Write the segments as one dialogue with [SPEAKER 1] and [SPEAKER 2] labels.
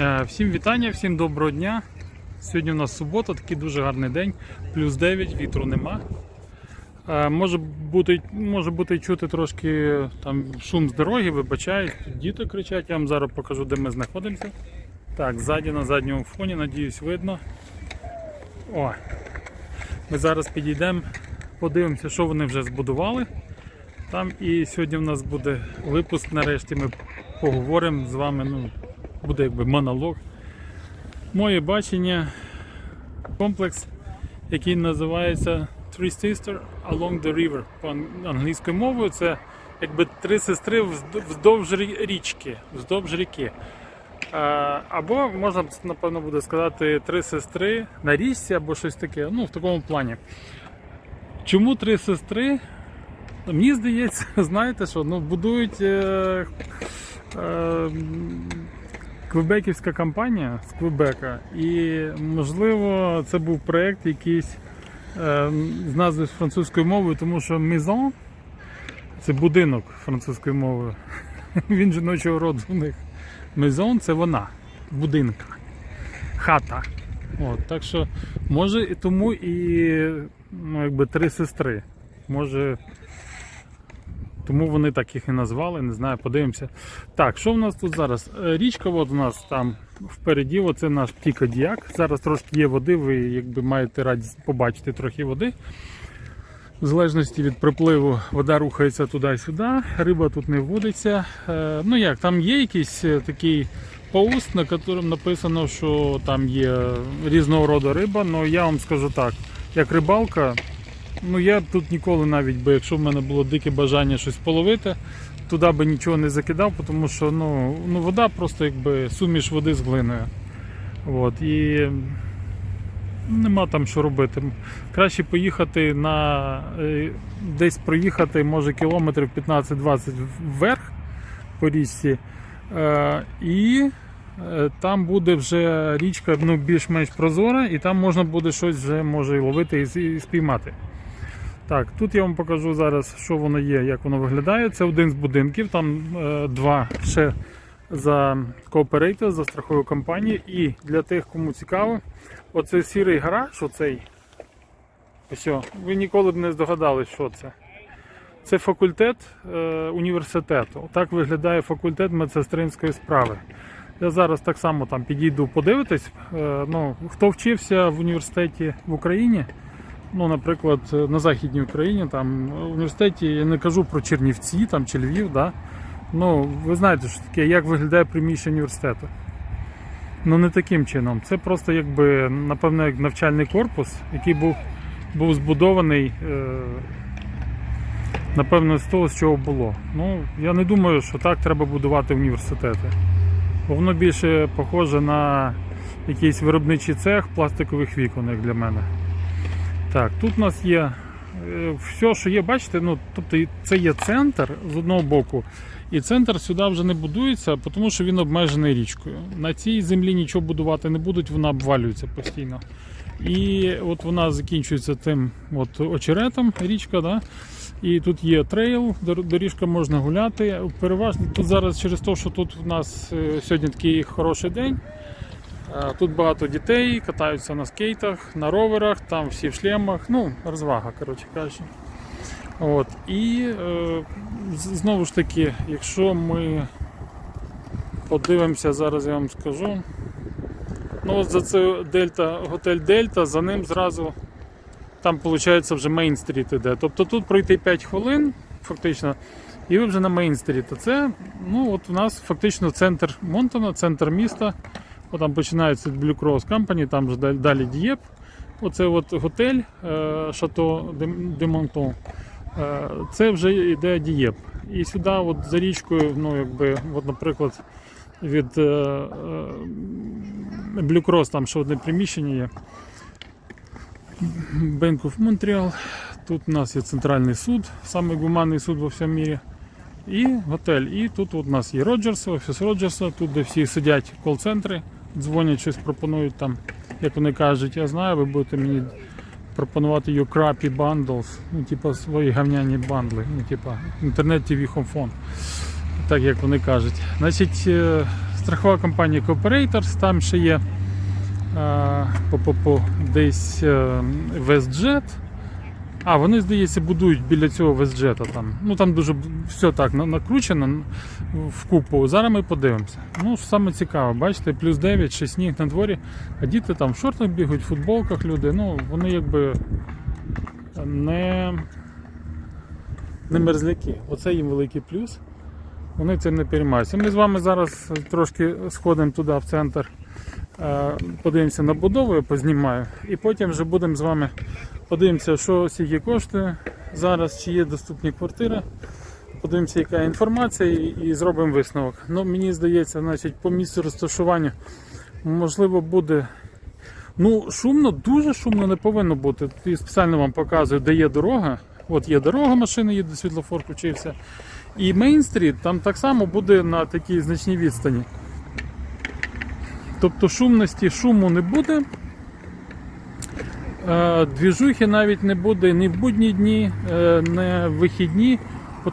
[SPEAKER 1] Е, Всім вітання, всім доброго дня. Сьогодні у нас субота, такий дуже гарний день, плюс 9, вітру нема. Е, Може бути, може бути чути трошки там шум з дороги, вибачають, діти кричать, я вам зараз покажу, де ми знаходимося. Так, ззаді на задньому фоні, надіюсь, видно. О, ми зараз підійдемо, подивимося, що вони вже збудували. Там і сьогодні в нас буде випуск. Нарешті ми поговоримо з вами. Ну, буде якби монолог. Моє бачення комплекс, який називається Three Sisters Along the River. По англійською мовою це якби три сестри вздовж річки, вздовж ріки. Або можна напевно буде сказати три сестри на річці або щось таке. Ну, в такому плані. Чому три сестри? Мені здається, знаєте що, ну, будують е, е, квебеківська компанія з Квебека. І, можливо, це був проєкт якийсь е, з назви з французькою мовою, тому що Maison це будинок французькою мовою. Він жіночого роду у них. Maison це вона, будинка, хата. От, так що, може, і тому і ну, якби три сестри. Може, тому вони так їх і назвали, не знаю, подивимося. Так, що в нас тут зараз? Е, Річка, от у нас там впереді, оце наш Пікодіак. Зараз трошки є води, ви якби маєте радість побачити трохи води. В залежності від припливу вода рухається туди-сюди, риба тут не вводиться. Е, Ну як, там є якийсь е, такий поуст, на якому написано, що там є різного роду риба, але я вам скажу так, як рибалка, Ну я тут ніколи навіть би, якщо в мене було дике бажання щось половити, туди би нічого не закидав, тому що ну, ну вода просто якби суміш води з глиною. От, і нема там що робити. Краще поїхати на е, десь проїхати, може кілометрів 15-20 вверх по річці. Е, і е, там буде вже річка ну, більш-менш прозора, і там можна буде щось вже може і ловити і спіймати. Так, тут я вам покажу зараз, що воно є, як воно виглядає. Це один з будинків, там е, два ще за кооперейтор, за страховою компанією. І для тих, кому цікаво, оцей сірий гараж, оцей. Ось, ви ніколи б не здогадались, що це. Це факультет е, університету. Так виглядає факультет медсестринської справи. Я зараз так само там підійду подивитись. Е, ну, хто вчився в університеті в Україні, ну, наприклад, на Західній Україні, там в університеті я не кажу про Чернівці там, чи Львів, да? ну, ви знаєте, що таке, як виглядає приміщення університету. Ну не таким чином. Це просто якби, напевно, як навчальний корпус, який був, був збудований, е, напевно, з того, з чого було. Ну, я не думаю, що так треба будувати університети. Воно більше похоже на якийсь виробничий цех пластикових вікон, як для мене. Так, тут у нас є е, все, що є, бачите, ну, тобто це є центр з одного боку. І центр сюди вже не будується, тому що він обмежений річкою. На цій землі нічого будувати не будуть, вона обвалюється постійно. І от вона закінчується тим от очеретом, річка, да? і тут є трейл, доріжка можна гуляти. Переважно тут зараз через те, що тут у нас е, сьогодні такий хороший день. Е, Тут багато дітей катаються на скейтах, на роверах, там всі в шлемах. Ну, розвага, коротше кажучи. От. І е, знову ж таки, якщо ми подивимося, зараз я вам скажу. Ну, от за це Дельта, готель Дельта, за ним зразу там виходить вже Мейн-стріт іде. Тобто тут пройти 5 хвилин, фактично, і ви вже на Мейн-стріт. Це ну, от у нас фактично центр Монтона, центр міста. От там починається Blue Cross Company, там вже далі- Дієп. Оце от готель Шато де, Монтон. Це вже йде Дієп. І сюди, от за річкою, ну якби, от, наприклад, від е, е, Blue Cross там ще одне приміщення є. Bank of Montreal. Тут у нас є центральний суд, самий гуманний суд во всьому мірі. І готель. І тут у нас є Роджерс, офіс Роджерса, тут де всі сидять кол-центри, дзвонять, щось пропонують там, як вони кажуть, я знаю, ви будете мені пропонувати your crappy bundles, ну, типа свої гавняні бандли, ну, типа інтернет Home Phone, так як вони кажуть. Значить, е, страхова компанія Cooperators, там ще є е, по-по-по, десь е, WestJet. А, вони, здається, будують біля цього WestJet там. Ну там дуже все так накручено в купу. Зараз ми подивимося. Ну, саме цікаво, бачите, плюс 9, ще сніг на дворі, а діти там в шортах бігають, в футболках люди. Ну, вони якби не, не мерзляки. Оце їм великий плюс. Вони цим не переймаються. Ми з вами зараз трошки сходимо туди, в центр, е, подивимося на будову, я познімаю, і потім вже будемо з вами подивимося, що скільки коштує зараз, чи є доступні квартири. Подивимося, яка інформація, і, і зробимо висновок. Ну, мені здається, значить, по місцю розташування можливо буде. Ну, шумно, дуже шумно не повинно бути. Я спеціально вам показую, де є дорога. От є дорога, машина їде, світлофор включився. І Мейн-стріт там так само буде на такій значній відстані. Тобто шумності шуму не буде. Е, Двіжухи навіть не буде ні в будні дні, е, не в вихідні,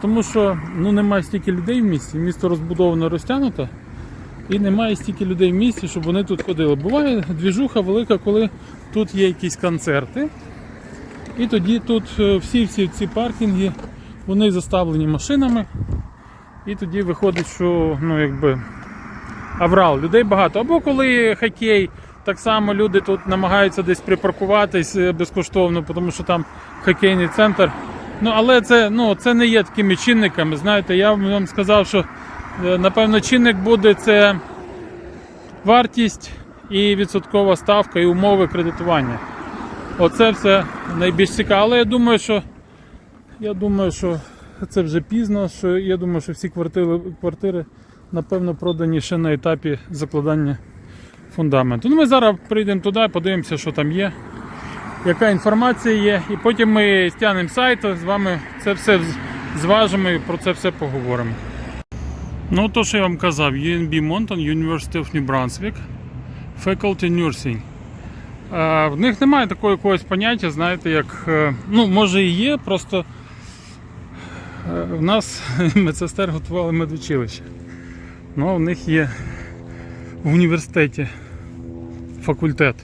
[SPEAKER 1] тому що ну, немає стільки людей в місті, місто розбудовано розтягнуто, і немає стільки людей в місті, щоб вони тут ходили. Буває двіжуха велика, коли тут є якісь концерти. І тоді тут е, всі всі ці паркінги вони заставлені машинами. І тоді виходить, що ну, якби, аврал, людей багато. Або коли хокей, так само люди тут намагаються десь припаркуватись е, безкоштовно, тому що там хокейний центр. Ну, але це, ну, це не є такими чинниками. Знаєте, я вам сказав, що е, напевно чинник буде це вартість і відсоткова ставка, і умови кредитування. Оце все найбільш цікаво. Але я думаю, що я думаю, що це вже пізно. Що я думаю, що всі квартири, квартири напевно продані ще на етапі закладання фундаменту. Ну, ми зараз прийдемо туди, подивимося, що там є, яка інформація є, і потім ми стягнемо сайт, з вами це все зважимо і про це все поговоримо. Ну, то, що я вам казав, UNB Монтон, University of New Brunswick, Faculty Nursing. В них немає такого якогось поняття, знаєте, як. е, Ну, може і є, просто е, в нас медсестер готували медучилище. Ну, в них є в університеті факультет.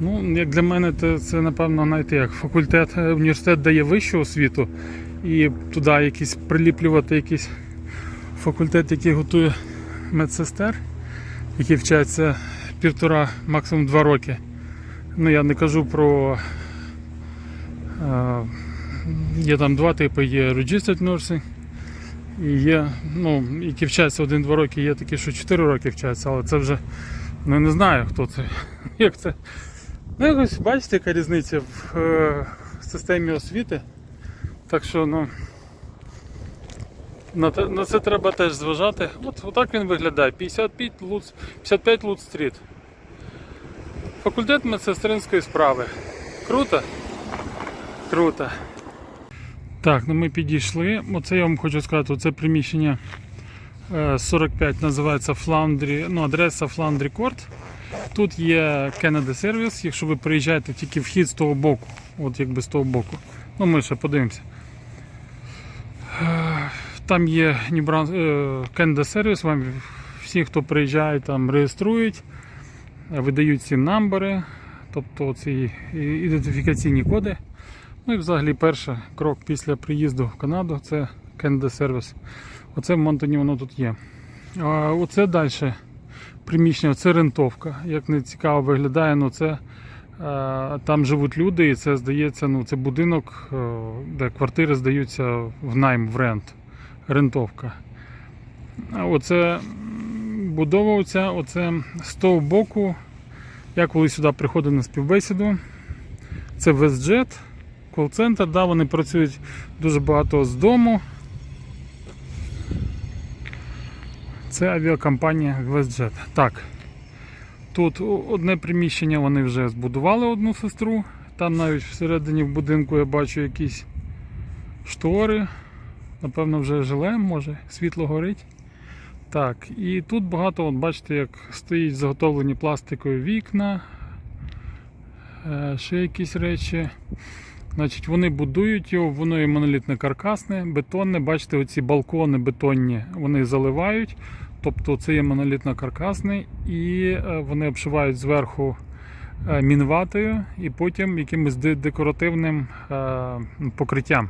[SPEAKER 1] Ну, як для мене, то це напевно знаєте, як факультет, е, університет дає вищу освіту і туди якісь приліплювати якийсь факультет, який готує медсестер, які вчаться півтора, максимум два роки. Ну, я не кажу про. Е, є там два типи: є Registered Nursing, і є, ну, які вчаться один-два роки, є такі, що 4 роки вчаться, але це вже ну, не знаю, хто це. Як це. Ну, якось бачите, яка різниця в е, системі освіти. Так що, ну. На, на це треба теж зважати. От отак він виглядає. 55 Луц, 55 Луц Стріт. Факультет медсестринської справи. Круто? Круто. Так, ну ми підійшли. Оце я вам хочу сказати, це приміщення е, 45 називається Floundry, ну, адреса Floundry Court. Тут є Canada Service, якщо ви приїжджаєте тільки вхід з того боку. От якби з того боку. Ну ми ще подивимося. Е, Там є е, Canada Service, вам всі, хто приїжджає, там реєструють, е, видають ці намбери, тобто ці ідентифікаційні коди. Ну і взагалі перший крок після приїзду в Канаду це Canada Service. Оце в Монтоні воно тут є. А оце далі приміщення, це рентовка. Як не цікаво виглядає, ну це е, там живуть люди, і це здається, ну це будинок, е, де квартири здаються в найм, в рент. Рентовка. А Оце оця, оце з того боку. Я коли сюди приходив на співбесіду. Це WestJet, кол-центр, да, вони працюють дуже багато з дому. Це авіакомпанія WestJet. Так. Тут одне приміщення вони вже збудували одну сестру. Там навіть всередині в будинку я бачу якісь штори. Напевно, вже жиле, може, світло горить. Так, і тут багато, от бачите, як стоїть заготовлені пластикові вікна, е, ще якісь речі. Значить, вони будують його, воно є монолітне каркасне, бетонне. Бачите, оці балкони бетонні вони заливають. тобто це є монолітно-каркасний, і е, вони обшивають зверху е, мінватою і потім якимось декоративним е, покриттям.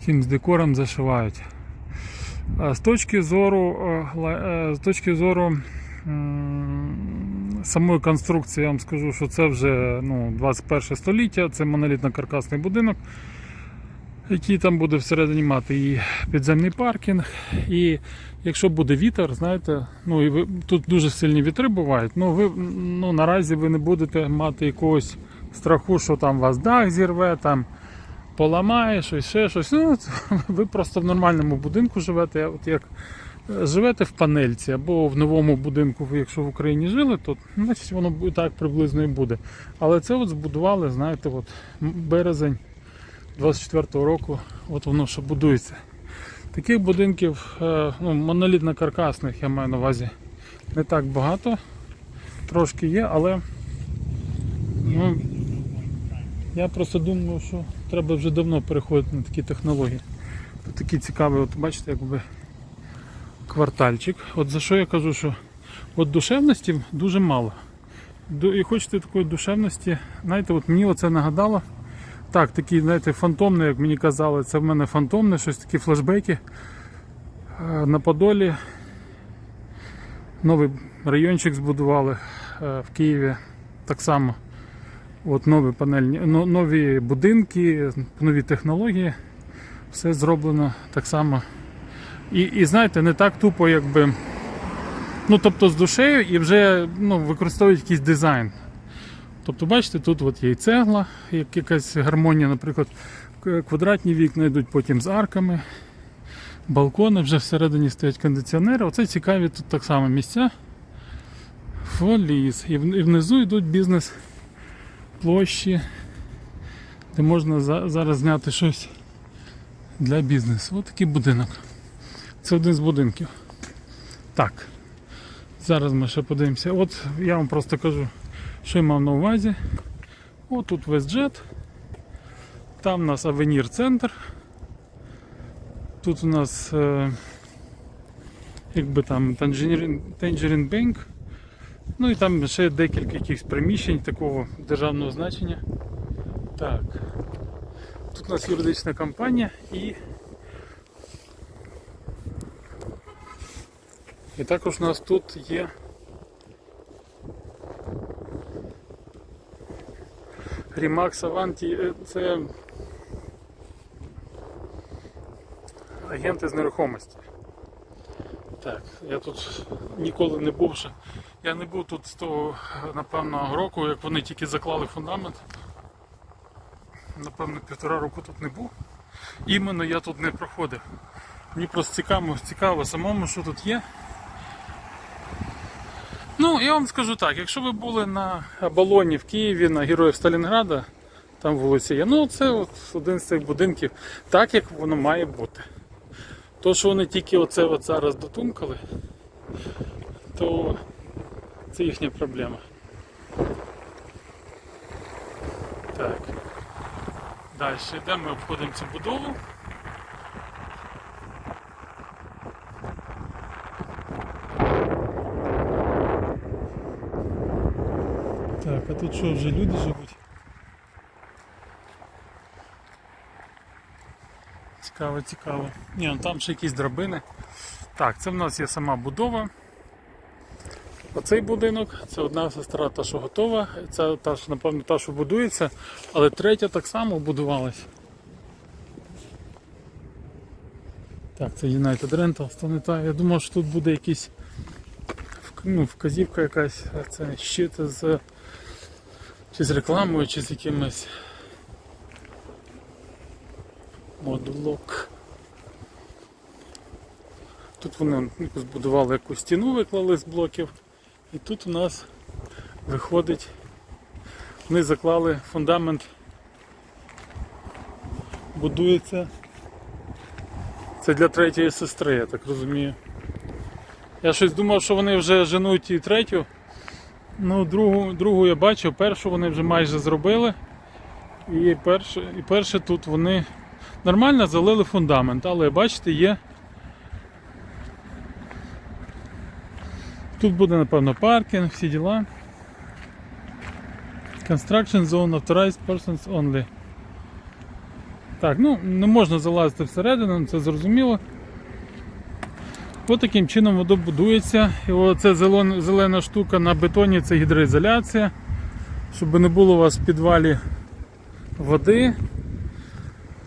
[SPEAKER 1] Якимось декором зашивають. З точки зору, з точки зору самої конструкції, я вам скажу, що це вже ну, 21 століття, це монолітно-каркасний будинок, який там буде всередині мати і підземний паркінг. І якщо буде вітер, знаєте, ну і ви, тут дуже сильні вітри бувають, ну ви ну, наразі ви не будете мати якогось страху, що там вас дах зірве, там поламає, щось, ще щось. Ну, ви просто в нормальному будинку живете. От як живете в панельці або в новому будинку, якщо в Україні жили, то значить воно бу- так приблизно і буде. Але це от збудували, знаєте, от березень 24-го року, от воно що будується. Таких будинків, е, ну, монолітно-каркасних, я маю на увазі, не так багато. Трошки є, але ну, я просто думаю, що треба вже давно переходити на такі технології. Тут такий цікавий, от бачите, якби квартальчик. От за що я кажу, що от душевності дуже мало. І хочете такої душевності, знаєте, от мені оце нагадало. Так, такі, знаєте, фантомне, як мені казали, це в мене фантомне, щось такі флешбеки. Е, На Подолі новий райончик збудували е, в Києві. Так само. От нові панельні, нові будинки, нові технології. Все зроблено так само. І, і знаєте, не так тупо, якби. Ну, тобто з душею і вже ну, використовують якийсь дизайн. Тобто, бачите, тут от є і цегла, як якась гармонія, наприклад, квадратні вікна йдуть потім з арками, балкони, вже всередині стоять кондиціонери. Оце цікаві тут так само місця. Фоліс. І, внизу йдуть бізнес площі, де можна за- зараз зняти щось для бізнесу. Ось такий будинок. Це один з будинків. Так. Зараз ми ще подивимося. От я вам просто кажу, що я мав на увазі. От тут Вестджет. Там у нас Авенір Центр. Тут у нас е, якби там Tangerine, Bank. Ну і там ще декілька якихось приміщень такого державного значення. Так. Тут у нас юридична компанія і. І також у нас тут є Рімакс Аванті, е, це агенти з нерухомості. Так, я тут ніколи не був ще. Я не був тут з того, напевно, року, як вони тільки заклали фундамент. Напевно, півтора року тут не був. Іменно я тут не проходив. Мені просто цікаво, цікаво самому, що тут є. Ну, я вам скажу так, якщо ви були на Абалоні в Києві, на Героїв Сталінграда, там вулиця є, ну це от один з цих будинків, так як воно має бути. То, що вони тільки оце от зараз дотумкали, то це їхня проблема. Так. Далі йдемо, ми обходимо цю будову. А тут що, вже люди живуть? Цікаво, цікаво. Ні, ну там ще якісь драбини. Так, це в нас є сама будова. Оцей будинок, це одна сестра та, що готова, це та, що, напевно, та, що будується, але третя так само будувалась. Так, це United Rentals, то не та. Я думав, що тут буде якийсь ну, вказівка якась, це щит з чи з рекламою, чи з якимось модулок. Тут вони збудували якусь стіну, виклали з блоків. І тут у нас виходить, вони заклали фундамент, будується. Це для третьої сестри, я так розумію. Я щось думав, що вони вже женуть і третю. Ну, другу, другу я бачив, першу вони вже майже зробили. І перше, і перше тут вони нормально залили фундамент, але бачите, є Тут буде, напевно, паркінг, всі діла. Construction zone authorized persons only. Так, ну не можна залазити всередину, це зрозуміло. Ось таким чином воно будується. І оце зелена штука на бетоні це гідроізоляція. Щоб не було у вас в підвалі води.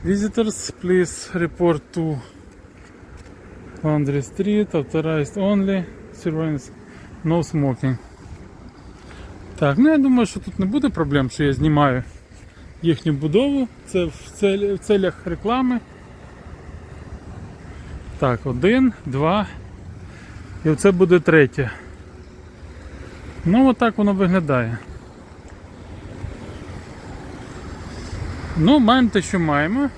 [SPEAKER 1] Visitors, please report to Laundry Street, authorized only, surveillance, no smoking. Так, ну я думаю, що тут не буде проблем, що я знімаю їхню будову. Це в целях реклами. Так, один, два. І оце буде третє. Ну, отак воно виглядає. Ну, маємо те, що маємо.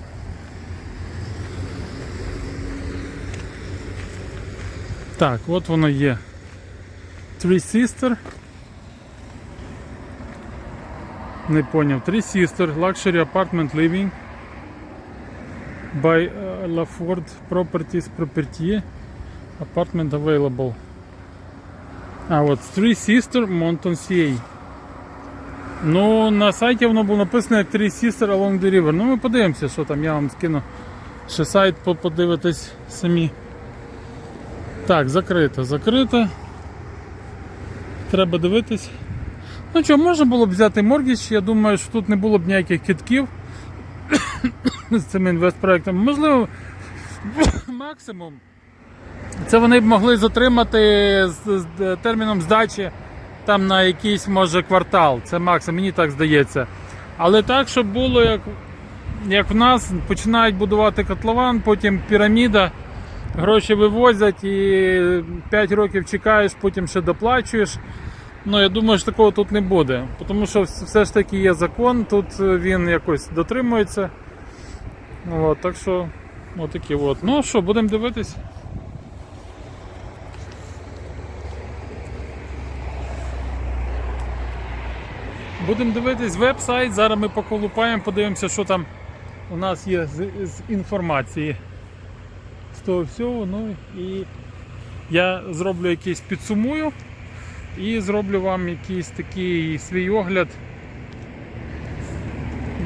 [SPEAKER 1] Так, от воно є. Three Sister. Не поняв. Three Sister, Luxury Apartment Living by uh, LaFord Properties Property Apartment Available. А от Three Sister Monton CA. Ну, на сайті воно було написано як Three Sister Along the River. Ну ми подивимося, що там, я вам скину. Ще сайт подивитись самі. Так, закрито, закрито. Треба дивитись. Ну що, можна було б взяти моргіч, я думаю, що тут не було б ніяких кітків з цим інвестпроектом. Можливо, максимум. Це вони б могли затримати з, з терміном здачі там на якийсь може квартал. Це максимум, мені так здається. Але так, щоб було як, як в нас, починають будувати котлован, потім піраміда, гроші вивозять і 5 років чекаєш, потім ще доплачуєш. Ну, я думаю, що такого тут не буде. Тому що все ж таки є закон, тут е, він якось дотримується. От, так що, отакі от. Ну що, будемо дивитись. Будемо дивитись веб-сайт, зараз ми поколупаємо, подивимося, що там у нас є з, з інформації з того всього. Ну і я зроблю якийсь підсумую і зроблю вам якийсь такий свій огляд.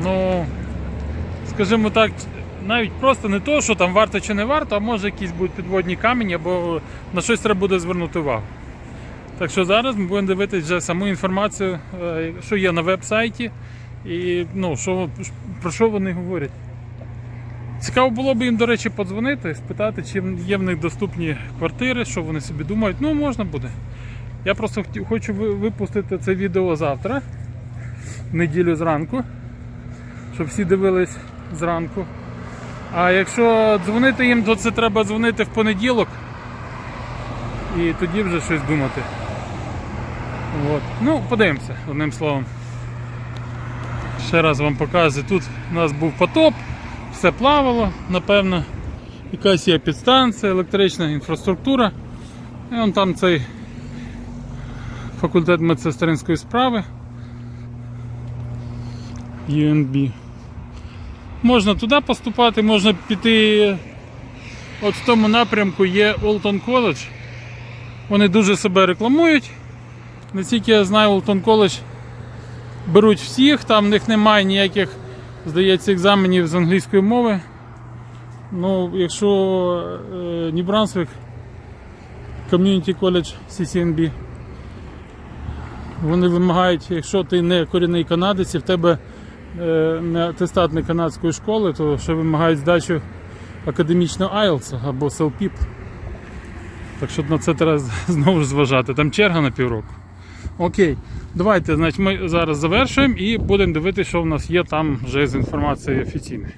[SPEAKER 1] Ну, скажімо так, навіть просто не то, що там варто чи не варто, а може якісь будуть підводні камені, або на щось треба буде звернути увагу. Так що зараз ми будемо дивитися вже саму інформацію, е, що є на веб-сайті, і ну, що, про що вони говорять. Цікаво було б їм, до речі, подзвонити, спитати, чи є в них доступні квартири, що вони собі думають. Ну, можна буде. Я просто хочу випустити це відео завтра, в неділю зранку, щоб всі дивились зранку. А якщо дзвонити їм, то це треба дзвонити в понеділок і тоді вже щось думати. От. Ну, подивимося, одним словом. Ще раз вам показую, тут у нас був потоп, все плавало, напевно, якась є підстанція, електрична інфраструктура. І вон там цей факультет медсестринської справи. UNB. Можна туди поступати, можна піти. От в тому напрямку є Олтон Коледж. Вони дуже себе рекламують. Наскільки я знаю, Олтон Коледж беруть всіх, там в них немає ніяких, здається, екзаменів з англійської мови. Ну, якщо е, Brunswick Community College CCNB, вони вимагають, якщо ти не корінний канадець і в тебе атестат не канадської школи, то ще вимагають здачу академічного IELTS або SELPIP. Так що на це треба знову ж зважати. Там черга на півроку. Окей, давайте значить, ми зараз завершуємо і будемо дивитися, що в нас є там вже з інформацією офіційною.